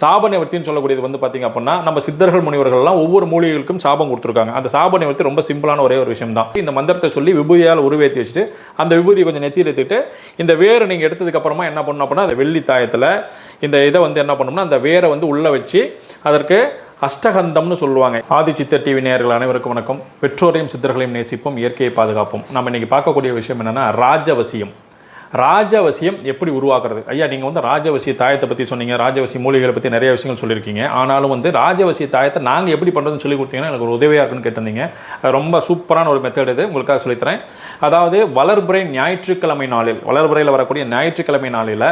சாப நிவர்த்தின்னு சொல்லக்கூடியது வந்து பார்த்தீங்க அப்படின்னா நம்ம சித்தர்கள் முனிவர்கள்லாம் ஒவ்வொரு மூலிகளுக்கும் சாபம் கொடுத்துருக்காங்க. அந்த சாப நிவர்த்தி ரொம்ப சிம்பிளான ஒரே ஒரு விஷயம் தான். இந்த மந்திரத்தை சொல்லி விபூதியால் உருவேற்றி வச்சுட்டு அந்த விபூதியை கொஞ்சம் நெத்தியில் எடுத்துட்டு இந்த வேரை நீங்கள் எடுத்ததுக்கு அப்புறமா என்ன பண்ணணும் அப்படின்னா அந்த வெள்ளி தாயத்தில் இந்த இதை வந்து என்ன பண்ணோம்னா அந்த வேரை வந்து உள்ளே வச்சு அதற்கு அஷ்டகந்தம்னு சொல்லுவாங்க. ஆதி சித்தர் டிவி நேயர்கள் அனைவருக்கும் வணக்கம். பெற்றோரையும் சித்தர்களையும் நேசிப்போம் இயற்கையை பாதுகாப்போம். நம்ம இன்னைக்கு பார்க்கக்கூடிய விஷயம் என்னன்னா ராஜவசியம். ராஜவசியம் எப்படி உருவாக்குறது? ஐயா நீங்கள் வந்து ராஜவசிய தாயத்தை பற்றி சொன்னீங்க ராஜவசிய மூலிகளை பற்றி நிறைய விஷயங்கள் சொல்லியிருக்கீங்க. ஆனாலும் வந்து ராஜவசிய தாயத்தை நாங்கள் எப்படி பண்ணுறதுன்னு சொல்லி கொடுத்தீங்கன்னா எனக்கு ஒரு உதவியாக இருக்குன்னு கேட்டிருந்தீங்க. ரொம்ப சூப்பரான ஒரு மெத்தட் இது உங்களுக்காக சொல்லித்தரேன் அதாவது வளர்புரை ஞாயிற்றுக்கிழமை நாளில் வளர்புரையில் வரக்கூடிய ஞாயிற்றுக்கிழமை நாளில்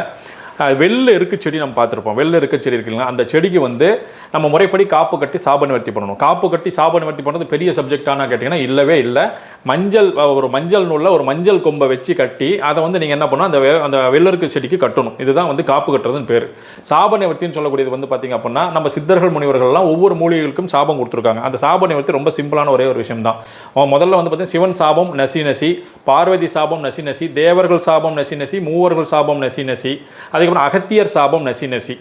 வெள்ளை இருக்கு செடி நம்ம பார்த்துருப்போம். வெள்ளை இருக்க செடி இருக்குங்களா அந்த செடிக்கு வந்து நம்ம முறைப்படி காப்பு கட்டி சாப நிவர்த்தி பண்ணணும். காப்பு கட்டி சாப நிவர்த்தி பண்ணுறது பெரிய சப்ஜெக்டானா கேட்டிங்கன்னா இல்லவே இல்லை. மஞ்சள் ஒரு மஞ்சள் நூலில் ஒரு மஞ்சள் கொம்பை வச்சு கட்டி அதை வந்து நீங்கள் என்ன பண்ணணும்? அந்த வெ- அந்த வெள்ளருக்கு செடிக்கு கட்டணும். இதுதான் வந்து காப்பு கட்டுறதுன்னு பேர். சாப நிவர்த்தின்னு சொல்லக்கூடியது வந்து பார்த்தீங்க அப்படின்னா நம்ம சித்தர்கள் முனிவர்கள்லாம் ஒவ்வொரு மூலிகைகளுக்கும் சாபம் கொடுத்துருக்காங்க. அந்த சாப நிவர்த்தி ரொம்ப சிம்பிளான ஒரே ஒரு விஷயம் தான். முதல்ல வந்து பார்த்தீங்கன்னா சிவன் சாபம் நசி நசி பார்வதி சாபம் நசி நசி தேவர்கள் சாபம் நசி நசி மூவர்கள் சாபம் நசி நசி அதுக்கப்புறம் அகத்தியர் சாபம் நசி நசி.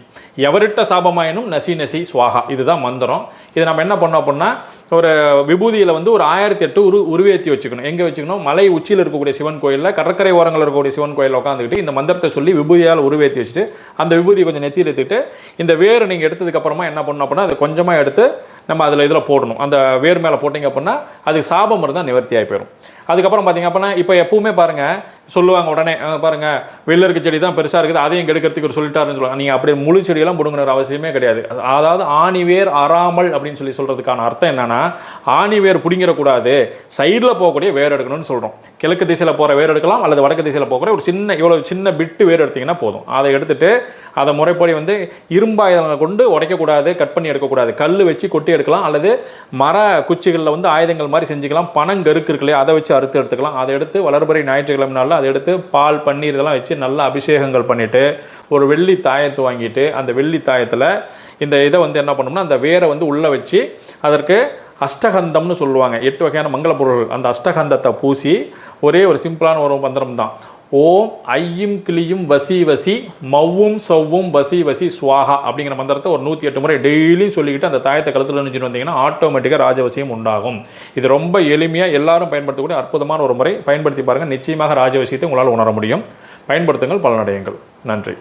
எவரிட்ட சாபமாயினும் நசி நசி சுவாகா. இதுதான் மந்திரம். இதை நம்ம என்ன பண்ணோம் அப்படின்னா ஒரு விபூதியில் வந்து ஒரு ஆயிரத்தி எட்டு உரு உருவேற்றி வச்சுக்கணும். எங்கே வச்சுக்கணும்? மலை உச்சியில் இருக்கக்கூடிய சிவன் கோயிலில் கடற்கரை ஓரங்களில் இருக்கக்கூடிய சிவன் கோயிலில் உட்காந்துக்கிட்டு இந்த மந்திரத்தை சொல்லி விபூதியால் உருவேற்றி வச்சுட்டு அந்த விபூதியை கொஞ்சம் நெத்தியில் எடுத்துட்டு இந்த வேரை நீங்கள் எடுத்ததுக்கப்புறமா என்ன பண்ணணும் அப்படின்னா அதை கொஞ்சமாக எடுத்து நம்ம அதில் இதில் போடணும். அந்த வேர் மேலே போட்டிங்க அப்படின்னா அது சாபம் இருந்தால் நிவர்த்தியாகி போயிடும் அதுக்கப்புறம் பார்த்தீங்க அப்படின்னா இப்போ எப்பவுமே பாருங்கள் சொல்லுவாங்க உடனே பாருங்க பாருங்க இருக்க செடி தான் பெருசாக இருக்குது அதையும் கெடுக்கிறதுக்கு ஒரு சொல்லிட்டாருன்னு சொல்லுவாங்க. நீங்கள் அப்படியே முழு செடியெல்லாம் பிடுங்கிற அவசியமே கிடையாது. அதாவது ஆணிவேர் அறாமல் அப்படின்னு சொல்லி சொல்கிறதுக்கான அர்த்தம் என்னன்னா ஆணிவேர் பிடுங்கிடக்கூடாது சைடில் போகக்கூடிய வேர் எடுக்கணும்னு சொல்கிறோம் கிழக்கு திசையில் போகிற வேர் எடுக்கலாம் அல்லது வடக்கு திசையில் போகிற ஒரு சின்ன இவ்வளோ சின்ன பிட்டு வேர் எடுத்தீங்கன்னா போதும். அதை எடுத்துட்டு அதை முறைப்படி வந்து இரும்பாயுதங்களை கொண்டு உடைக்கக்கூடாது கட் பண்ணி எடுக்கக்கூடாது. கல் வச்சு கொட்டி எடுக்கலாம் அல்லது மர குச்சிகளில் வந்து ஆயுதங்கள் மாதிரி செஞ்சுக்கலாம். பனங்கருக்கு இருக்கு அதை வச்சு அறுத்து எடுத்துக்கலாம். அதை எடுத்து வளர்பறை ஞாயிற்றுக்கிழமை நாளில் அதை எடுத்து பால் பன்னீர் இதெல்லாம் வச்சு நல்லா அபிஷேகங்கள் பண்ணிவிட்டு ஒரு வெள்ளி தாயத்தை வாங்கிட்டு அந்த வெள்ளி தாயத்தில் இந்த இதை வந்து என்ன பண்ணோம்னா அந்த வேரை வந்து உள்ளே வச்சு அதற்கு அஷ்டகந்தம்னு சொல்லுவாங்க. எட்டு வகையான மங்கள பொருள்கள். அந்த அஷ்டகந்தத்தை பூசி ஒரே ஒரு சிம்பிளான ஒரு மந்திரம் தான் ஓம் ஐயும் கிளியும் வசி வசி மவ்வும் சவ்வும் வசி வசி சுவாகா அப்படிங்கிற மந்திரத்தை ஒரு நூற்றி எட்டு முறை டெய்லியும் சொல்லிக்கிட்டு அந்த தாயத்தை கழுத்தில் நினைச்சிட்டு வந்தீங்கன்னா ஆட்டோமேட்டிக்காக ராஜவசியம் உண்டாகும். இது ரொம்ப எளிமையாக எல்லாரும் பயன்படுத்தக்கூடிய அற்புதமான ஒரு முறை. பயன்படுத்தி பாருங்கள் நிச்சயமாக ராஜவசியத்தை உங்களால் உணர முடியும். பயன்படுத்துங்கள் பலனடையுங்கள். நன்றி.